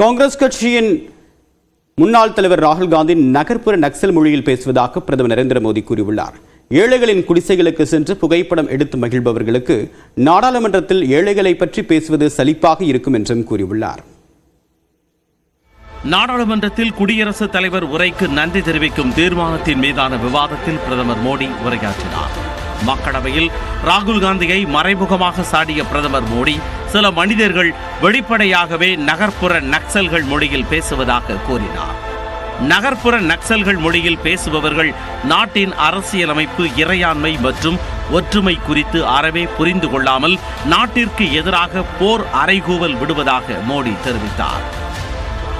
காங்கிரஸ் கட்சியின் முன்னாள் தலைவர் ராகுல் காந்தி நகர்ப்புற நக்சல் மொழியில் பேசுவதாக பிரதமர் நரேந்திர மோடி கூறியுள்ளார். ஏழைகளின் குடிசைகளுக்கு சென்று புகைப்படம் எடுத்து மகிழ்பவர்களுக்கு நாடாளுமன்றத்தில் ஏழைகளை பற்றி பேசுவது சலிப்பாக இருக்கும் என்றும் கூறியுள்ளார். நாடாளுமன்றத்தில் குடியரசுத் தலைவர் உரைக்கு நன்றி தெரிவிக்கும் தீர்மானத்தின் மீதான விவாதத்தில் பிரதமர் மோடி உரையாற்றினார். மக்களவையில் ராகுல் காந்தியை மறைமுகமாக சாடிய பிரதமர் மோடி சில மனிதர்கள் வெளிப்படையாகவே நகர்ப்புற நக்சல்கள் மொழியில் பேசுவதாக கூறினார். நகர்ப்புற நக்சல்கள் மொழியில் பேசுபவர்கள் நாட்டின் அரசியலமைப்பு இறையாண்மை மற்றும் ஒற்றுமை குறித்து அறவே புரிந்து கொள்ளாமல் நாட்டிற்கு எதிராக போர் அறைகூவல் விடுவதாக மோடி தெரிவித்தார்.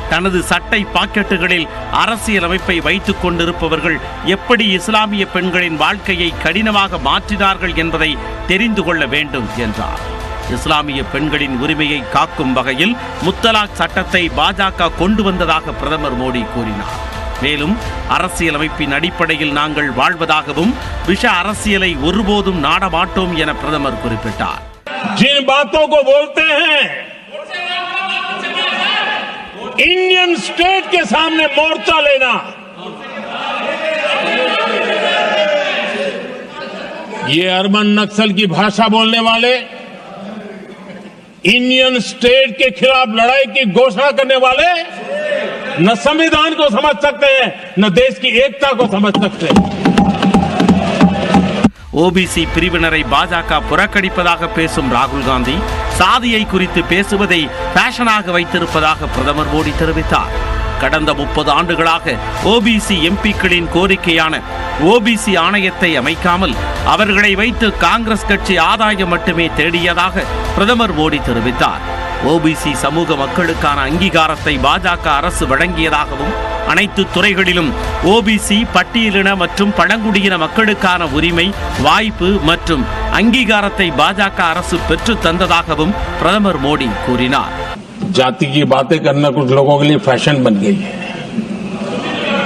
தனது சட்டை பாக்கெட்டுகளில் அரசியலமைப்பை வைத்துக் கொண்டிருப்பவர்கள் எப்படி இஸ்லாமிய பெண்களின் வாழ்க்கையை கடினமாக மாற்றினார்கள் என்பதை தெரிந்து கொள்ள வேண்டும் என்றார். இஸ்லாமிய பெண்களின் உரிமையை காக்கும் வகையில் முத்தலாக் சட்டத்தை பாஜக கொண்டு வந்ததாக பிரதமர் மோடி கூறினார் மேலும் அரசியலமைப்பின் அடிப்படையில் நாங்கள் வாழ்வதாகவும் விஷ அரசியலை ஒருபோதும் நாடமாட்டோம் என பிரதமர் குறிப்பிட்டார் जिन बातों को बोलते हैं इंडियन स्टेट के सामने मोर्चा लेना ये अरबन नक्सल की भाषा बोलने वाले इंडियन स्टेट के खिलाफ लड़ाई की घोषणा करने वाले न संविधान को समझ सकते हैं न देश की एकता को समझ सकते हैं ஓபிசி பிரிவினரை பாஜக புறக்கணிப்பதாக பேசும் ராகுல் காந்தி சாதியை குறித்து பேசுவதை ஃபேஷனாக வைத்திருப்பதாக பிரதமர் மோடி தெரிவித்தார் கடந்த முப்பது ஆண்டுகளாக ஓபிசி எம்பிக்களின் கோரிக்கையான ஓபிசி ஆணையத்தை அமைக்காமல் அவர்களை வைத்து காங்கிரஸ் கட்சி ஆதாயம் மட்டுமே தேடியதாக பிரதமர் மோடி தெரிவித்தார் ஓபிசி சமூக மக்களுக்கான அங்கீகாரத்தை பாஜக அரசு வழங்கியதாகவும் அனைத்து துறைகளிலும் ஓபிசி பட்டியலின மற்றும் பழங்குடியின மக்களுக்கான உரிமை வாய்ப்பு மற்றும் அங்கீகாரத்தை பாஜக அரசு பெற்று தந்ததாகவும் பிரதமர் மோடி கூறினார் जाति की बातें करना कुछ लोगों के लिए फैशन बन गई है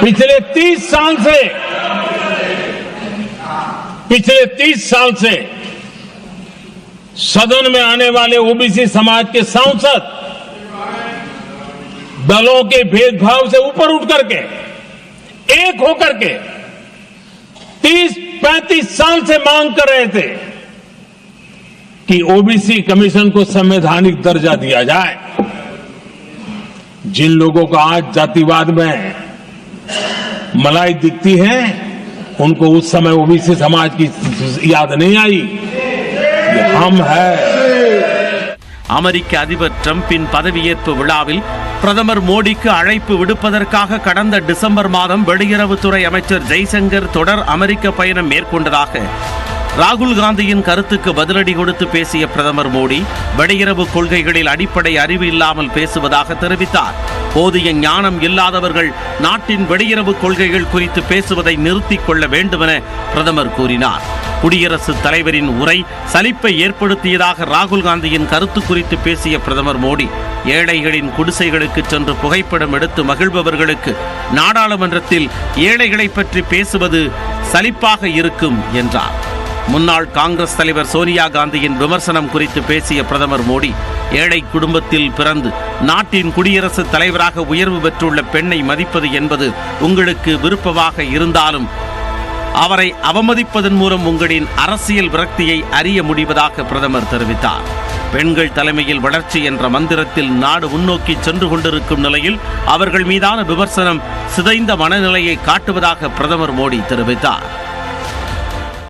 पिछले तीस साल से पिछले तीस साल से सदन में आने वाले ओबीसी समाज के सांसद दलों के भेदभाव से ऊपर उठ करके, एक होकर के तीस पैंतीस साल से मांग कर रहे थे कि ओबीसी कमीशन को संवैधानिक दर्जा दिया जाए। जिन लोगों को आज जातिवाद में मलाई दिखती है उनको उस समय ओबीसी समाज की याद नहीं आई ये हम है அமெரிக்க அதிபர் டிரம்பின் பதவியேற்பு விழாவில் பிரதமர் மோடிக்கு அழைப்பு விடுப்பதற்காக கடந்த டிசம்பர் மாதம் வெளியுறவுத்துறை அமைச்சர் ஜெய்சங்கர் தொடர் அமெரிக்க பயணம் மேற்கொண்டதாக ராகுல் காந்தியின் கருத்துக்கு பதிலடி கொடுத்து பேசிய பிரதமர் மோடி வெளியுறவு கொள்கைகளில் அடிப்படை அறிவு இல்லாமல் பேசுவதாக தெரிவித்தார் போதிய ஞானம் இல்லாதவர்கள் நாட்டின் வெளியுறவு கொள்கைகள் குறித்து பேசுவதை நிறுத்திக் கொள்ள வேண்டுமென பிரதமர் கூறினார். குடியரசுத் தலைவரின் உரை சலிப்பை ஏற்படுத்தியதாக ராகுல் காந்தியின் கருத்து குறித்து பேசிய பிரதமர் மோடி ஏழைகளின் குடிசைகளுக்கு சென்று புகைப்படம் எடுத்து மகிழ்பவர்களுக்கு நாடாளுமன்றத்தில் ஏழைகளை பற்றி பேசுவது சலிப்பாக இருக்கும் என்றார். முன்னாள் காங்கிரஸ் தலைவர் சோனியா காந்தியின் விமர்சனம் குறித்து பேசிய பிரதமர் மோடி ஏழை குடும்பத்தில் பிறந்து நாட்டின் குடியரசுத் தலைவராக உயர்வு பெற்றுள்ள பெண்ணை மதிப்பது என்பது உங்களுக்கு விருப்பமாக இருந்தாலும் அவரை அவமதிப்பதன் மூலம் உங்களின் அரசியல் விரக்தியை அறிய முடிவதாக பிரதமர் தெரிவித்தார். பெண்கள் தலைமையில் வளர்ச்சி என்ற மந்திரத்தில் நாடு முன்னோக்கி சென்று கொண்டிருக்கும் நிலையில் அவர்கள் மீதான விமர்சனம் சிதைந்த மனநிலையை காட்டுவதாக பிரதமர் மோடி தெரிவித்தார்.